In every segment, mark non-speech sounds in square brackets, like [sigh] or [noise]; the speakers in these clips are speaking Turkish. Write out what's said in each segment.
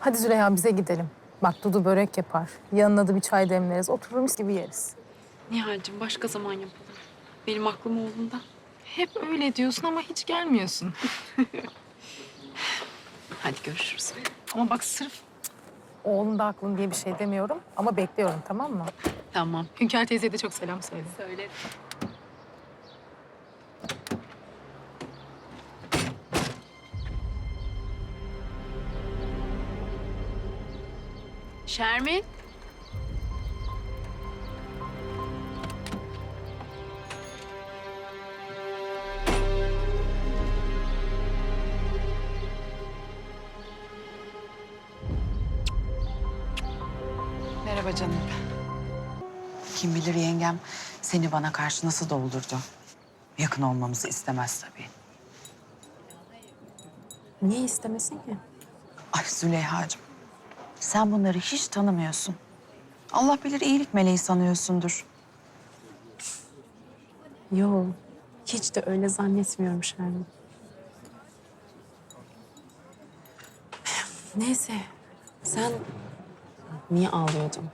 Hadi Züleyha bize gidelim. Bak Dudu börek yapar. Yanına da bir çay demleriz. Oturur mis gibi yeriz. Nihal'cim başka zaman yapalım. Benim aklım oğlunda. Hep öyle diyorsun ama hiç gelmiyorsun. [laughs] Hadi görüşürüz. Ama bak sırf Oğlun da aklın diye bir şey demiyorum ama bekliyorum tamam mı? Tamam. Hünkar teyzeye de çok selam söyle. Söylerim. Şermin. Merhaba canım. Kim bilir yengem seni bana karşı nasıl doldurdu. Yakın olmamızı istemez tabii. Niye istemesin ki? Ay Züleyha'cığım. Sen bunları hiç tanımıyorsun. Allah bilir iyilik meleği sanıyorsundur. Yo, hiç de öyle zannetmiyorum Şermin. Neyse, sen niye ağlıyordun?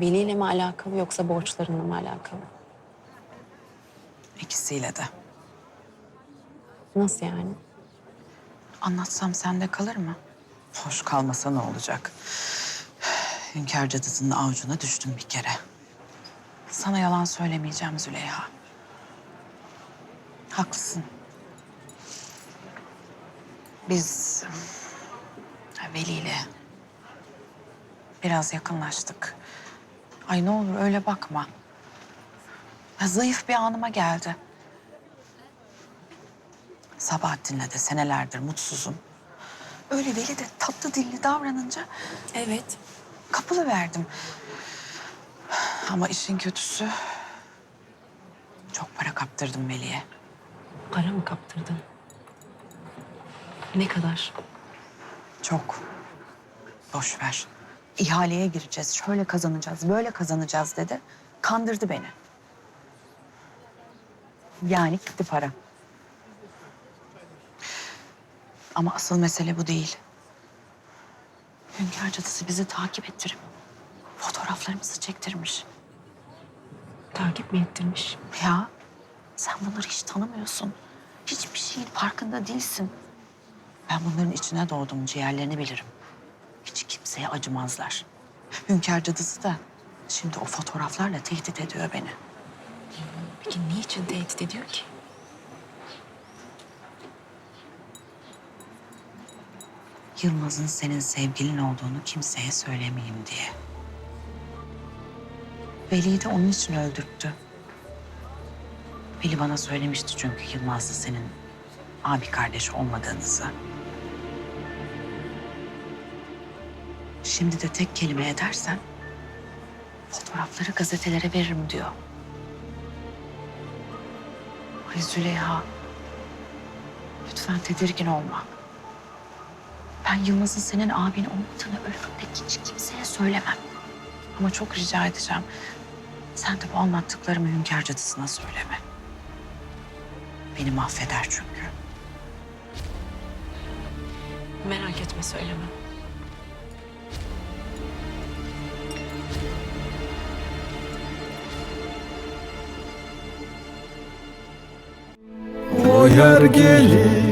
Veliyle mi alakalı yoksa borçlarınla mı alakalı? İkisiyle de. Nasıl yani? Anlatsam sende kalır mı? Hoş kalmasa ne olacak? Hünkâr cadısının avucuna düştüm bir kere. Sana yalan söylemeyeceğim Züleyha. Haklısın. Biz Veli ile biraz yakınlaştık. Ay ne olur öyle bakma. Ya zayıf bir anıma geldi. Sabahattin'le de senelerdir mutsuzum. Öyle Veli de tatlı dilli davranınca Evet. kapılı verdim. Ama işin kötüsü çok para kaptırdım Veli'ye. Para mı kaptırdın? Ne kadar? Çok. Boş ver. İhaleye gireceğiz, şöyle kazanacağız, böyle kazanacağız dedi. Kandırdı beni. Yani gitti para. Ama asıl mesele bu değil. Hünkâr cadısı bizi takip ettirip fotoğraflarımızı çektirmiş. Takip mi ettirmiş? Ya sen bunları hiç tanımıyorsun. Hiçbir şeyin farkında değilsin. Ben bunların içine doğdum, ciğerlerini bilirim. Hiç kimseye acımazlar. Hünkâr cadısı da şimdi o fotoğraflarla tehdit ediyor beni. Peki niçin tehdit ediyor ki? Yılmaz'ın senin sevgilin olduğunu kimseye söylemeyeyim diye. Veli'yi de onun için öldürttü. Veli bana söylemişti çünkü Yılmaz'la senin abi kardeş olmadığınızı. Şimdi de tek kelime edersen fotoğrafları gazetelere veririm diyor. Ay Züleyha, lütfen tedirgin olma. Ben Yılmaz'ın senin abin olmadığını ölümümde hiç kimseye söylemem. Ama çok rica edeceğim. Sen de bu anlattıklarımı hünkâr cadısına söyleme. Beni mahveder çünkü. Merak etme söyleme. O yer gelir